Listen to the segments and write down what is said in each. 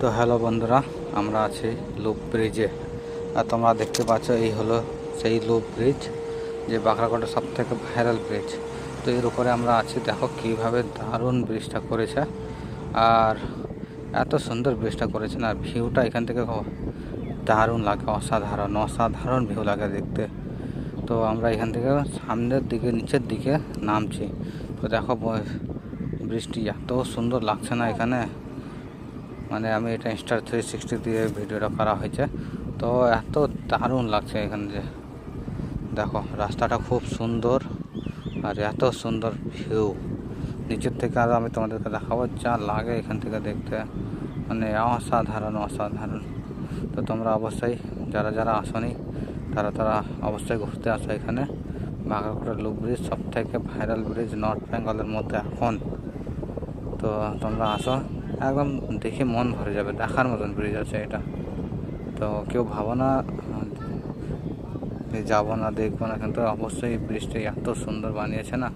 তো হ্যালো বন্ধুরা, আমরা আছি লুপ ব্রিজে। আর তোমরা দেখতে পাচ্ছ, এই হলো সেই লুপ ব্রিজ, যে বাঁকড়াকোটের সব থেকে ভাইরাল ব্রিজ তো এর উপরে আমরা আছি, দেখো কীভাবে দারুণ ব্রিজটা করেছে। আর এত সুন্দর ব্রিজটা করেছে না ভিউটা এখান থেকে দারুণ লাগে, অসাধারণ অসাধারণ ভিউ লাগে দেখতে। তো আমরা এখান থেকে সামনের দিকে, নিচের দিকে নামছি। তো দেখো ব- বৃষ্টি এত সুন্দর লাগছে না এখানে। মানে আমি এটা ইনস্টার থ্রি সিক্সটি দিয়ে ভিডিওটা করা হয়েছে। তো এত দারুণ লাগছে এখানে যে, দেখো, রাস্তাটা খুব সুন্দর আর এত সুন্দর ভিউ নিচের থেকে আরও আমি তোমাদেরকে দেখাবো যা লাগে এখান থেকে দেখতে। মানে অসাধারণ অসাধারণ। তো তোমরা অবশ্যই, যারা যারা আসনি, তারা তারা অবশ্যই ঘুরতে আসো এখানে। বাঘারপুরা লুপ ব্রিজ সব থেকে ভাইরাল ব্রিজ নর্থ বেঙ্গলের মধ্যে এখন। তো তোমরা আসো। একদম দেখে মন ভরে যাবে, দেখার মতন ব্রিজ আছে এটা। তো কেউ ভাবো না যাব না, দেখব না, কিন্তু অবশ্যই এই ব্রিজটা এত সুন্দর বানিয়েছে না,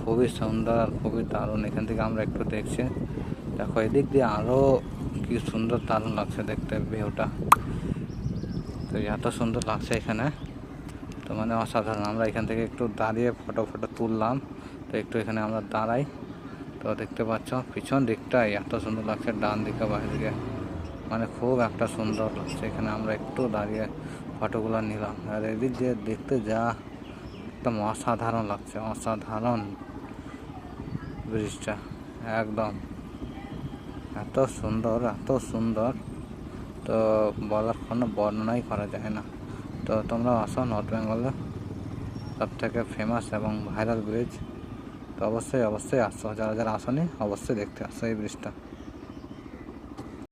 খুবই সুন্দর আর খুবই দারুণ। এখান থেকে আমরা একটু দেখছি। দেখো, এদিক দিয়ে আরও কি সুন্দর দারুণ লাগছে দেখতে ভিউটা। তো এত সুন্দর লাগছে এখানে। তো মানে অসাধারণ। আমরা এখান থেকে একটু দাঁড়িয়ে ফটো ফটো তুললাম। তো একটু এখানে আমরা দাঁড়াই। তো দেখতে পাচ্ছ, পিছন দিকটাই এত সুন্দর লাগছে, ডান দিকে দিকে। মানে খুব একটা সুন্দর লাগছে। এখানে আমরা একটু দাঁড়িয়ে ফটোগুলো নিলাম। আর এদিক দিয়ে দেখতে যা, একদম অসাধারণ লাগছে, অসাধারণ ব্রিজটা, একদম। এত সুন্দর এত সুন্দর। তো বলার কোনো বর্ণনাই করা যায় না। তো তোমরা আসো নর্থ বেঙ্গলে সব থেকে ফেমাস এবং ভাইরাল ব্রিজ তো অবশ্যই অবশ্যই আসো। যারা যারা আসনি অবশ্যই দেখতে আসো এই ব্রিজটা।